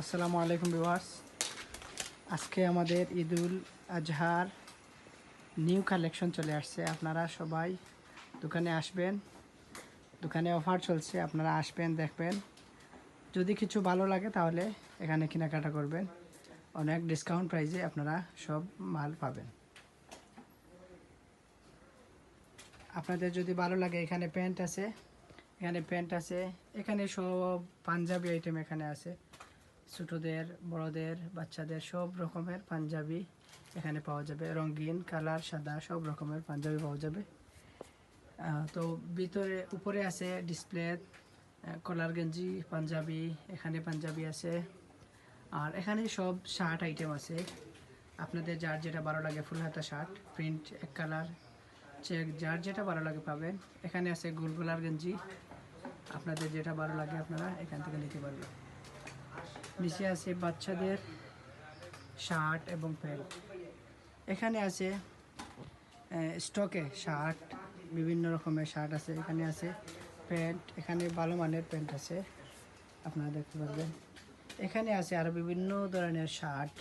আসসালামু আলাইকুম বিওয়ার্স আজকে আমাদের ঈদুল আজহার নিউ কালেকশন চলে আসছে। আপনারা সবাই দোকানে আসবেন, দোকানে অফার চলছে, আপনারা আসবেন, দেখবেন। যদি কিছু ভালো লাগে তাহলে এখানে কেনাকাটা করবেন। অনেক ডিসকাউন্ট প্রাইসে আপনারা সব মাল পাবেন। আপনাদের যদি ভালো লাগে, এখানে প্যান্ট আছে, এখানে প্যান্ট আছে, এখানে সব পাঞ্জাবি আইটেম এখানে আছে। ছোটোদের, বড়দের, বাচ্চাদের সব রকমের পাঞ্জাবি এখানে পাওয়া যাবে। রঙিন, কালার, সাদা সব রকমের পাঞ্জাবি পাওয়া যাবে। তো ভিতরে, উপরে আছে ডিসপ্লে কলার গেঞ্জি, পাঞ্জাবি, এখানে পাঞ্জাবি আছে। আর এখানে সব শার্ট আইটেম আছে। আপনাদের যার যেটা ভালো লাগে ফুল হাতা শার্ট, প্রিন্ট এক কালার, চেক, যার যেটা ভালো লাগে পাবেন। এখানে আছে গোলগোলার গেঞ্জি। আপনাদের যেটা ভালো লাগে আপনারা এখান থেকে নিতে পারবেন। নিচে আছে বাচ্চাদের শার্ট এবং প্যান্ট। এখানে আছে স্টকে শার্ট, বিভিন্ন রকমের শার্ট আছে, এখানে আছে প্যান্ট, এখানে ভালো মানের প্যান্ট আছে, আপনারা দেখতে পারবেন। এখানে আছে আরও বিভিন্ন ধরনের শার্ট,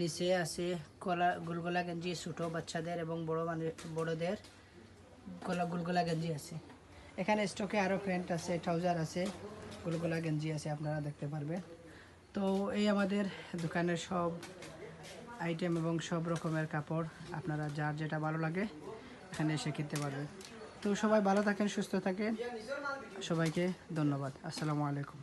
নিচে আছে কলা, গোলগোলা গেঞ্জি ছোটো বাচ্চাদের এবং বড় মানে বড়দের গলা গোলগোলা গেঞ্জি আছে। এখানে স্টকে আরও প্যান্ট আছে, ট্রাউজার আছে, গোলগোলা গেঞ্জি আছে, আপনারা দেখতে পারবেন। তো এই আমাদের দোকানের সব আইটেম এবং সব রকমের কাপড় আপনারা যার যেটা ভালো লাগে এখানে এসে কিনতে পারবেন। তো সবাই ভালো থাকেন, সুস্থ থাকেন। সবাইকে ধন্যবাদ। আসসালামু আলাইকুম।